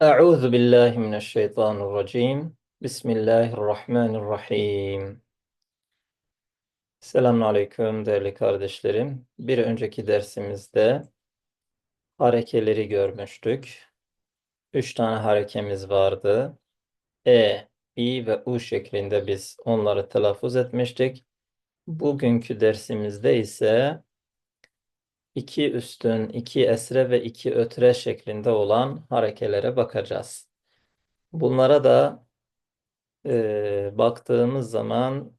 Euzu billahi mineşşeytanirracim. Bismillahirrahmanirrahim. Selamünaleyküm değerli kardeşlerim. Bir önceki dersimizde harekeleri görmüştük. Üç tane harekemiz vardı. E, İ ve U şeklinde biz onları telaffuz etmiştik. Bugünkü dersimizde ise iki üstün, iki esre ve iki ötre şeklinde olan harekelere bakacağız. Bunlara da e, baktığımız zaman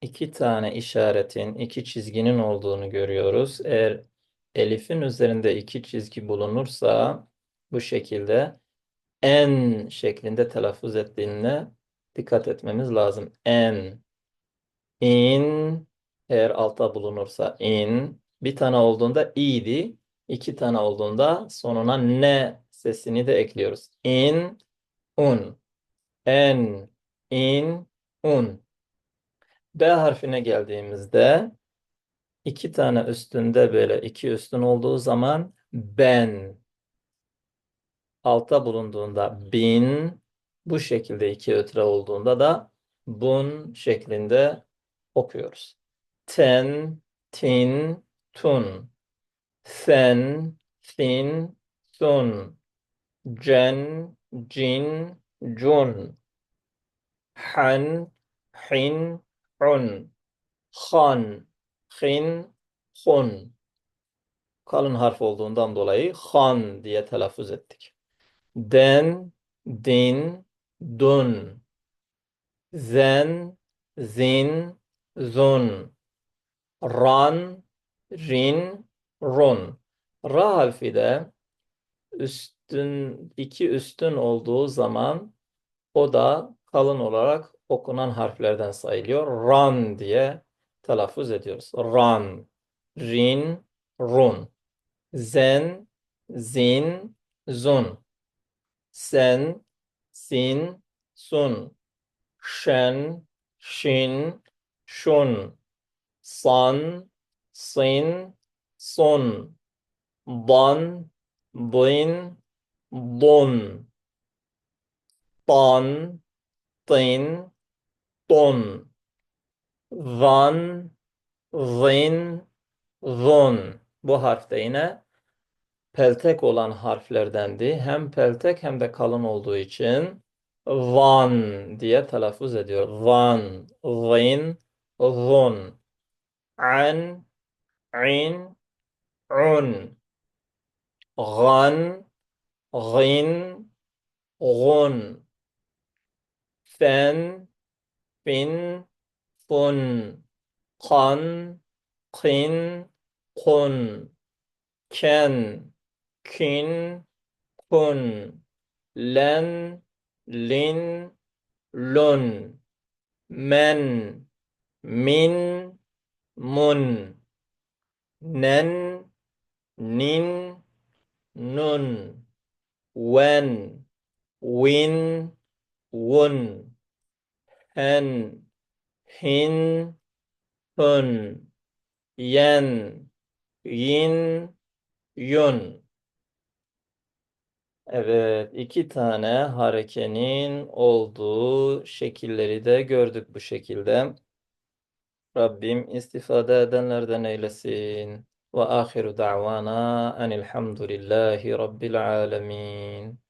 iki tane işaretin, iki çizginin olduğunu görüyoruz. Eğer elifin üzerinde iki çizgi bulunursa bu şekilde en şeklinde telaffuz ettiğine dikkat etmemiz lazım. En, in, eğer altta bulunursa in, bir tane olduğunda i'di, iki tane olduğunda sonuna ne sesini de ekliyoruz. In, un, en, in, un. B harfine geldiğimizde iki tane üstünde böyle iki üstün olduğu zaman ben altta bulunduğunda bin bu şekilde iki ötre olduğunda da bun şeklinde okuyoruz. Ten, tin, tun. Sen, fin, sun. Cen, cin, cun. Han, hin, un. Han, hin, hun. Kalın harf olduğundan dolayı han diye telaffuz ettik. Den, din, dun. Zen, zin, zun. Ran, rin, run. Ra harfi de üstün, iki üstün olduğu zaman o da kalın olarak okunan harflerden sayılıyor. Ran diye telaffuz ediyoruz. Ran, rin, run. Zen, zin, zun. Sen, sin, sun. Şen, şin, şun. San, sin, sun. Ban, bin, dun. Tan, tin, tun. Van, zin, zun. Bu harf de yine peltek olan harflerdendi. Hem peltek hem de kalın olduğu için van diye telaffuz ediyor. Van, zin, zun. An, in, un. Gan, gin, gun. Fen, fin, fun. Kan, kin, kun. Ken, kin, kun. Len, lin, lun. Men, min, mun. Nen, nin, nun. Wen, win, wun. Hen, hin, hun. Yen, yin, yun. Evet, iki tane harekenin olduğu şekilleri de gördük bu şekilde. Rabbim istifade edenlerden eylesin. Ve ahiru da'vana enilhamdülillahi rabbil alemin.